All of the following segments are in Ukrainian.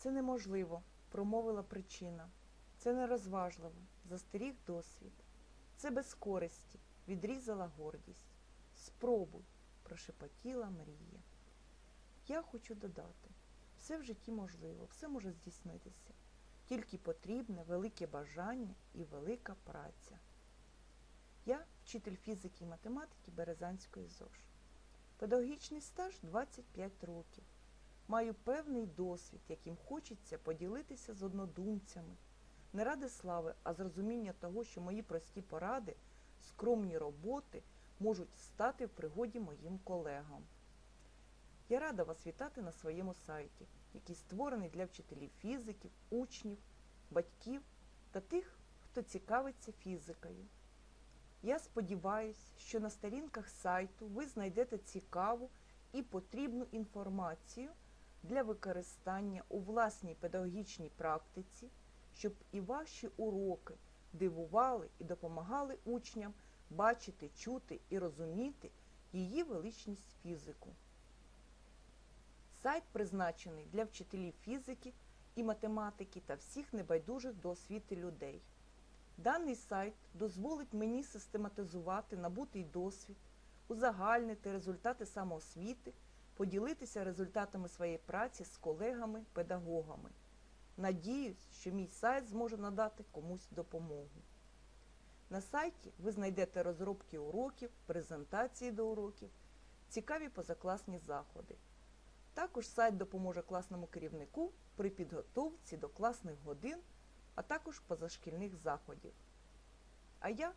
Це неможливо, промовила причина. Це нерозважливо, застеріг досвід. Це без користі, відрізала гордість. Спробуй, прошепотіла мрія. Я хочу додати, все в житті можливо, все може здійснитися. Тільки потрібне велике бажання і велика праця. Я вчитель фізики і математики Березанської ЗОЖ. Педагогічний стаж 25 років. Маю певний досвід, яким хочеться поділитися з однодумцями. Не ради слави, а з розуміння того, що мої прості поради, скромні роботи можуть стати в пригоді моїм колегам. Я рада вас вітати на своєму сайті, який створений для вчителів фізиків, учнів, батьків та тих, хто цікавиться фізикою. Я сподіваюся, що на сторінках сайту ви знайдете цікаву і потрібну інформацію для використання у власній педагогічній практиці, щоб і ваші уроки дивували і допомагали учням бачити, чути і розуміти її величність фізику. Сайт призначений для вчителів фізики і математики та всіх небайдужих до освіти людей. Даний сайт дозволить мені систематизувати набутий досвід, узагальнити результати самоосвіти, поділитися результатами своєї праці з колегами-педагогами. Надіюсь, що мій сайт зможе надати комусь допомогу. На сайті ви знайдете розробки уроків, презентації до уроків, цікаві позакласні заходи. Також сайт допоможе класному керівнику при підготовці до класних годин, а також позашкільних заходів. А я,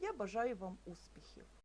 я бажаю вам успіхів!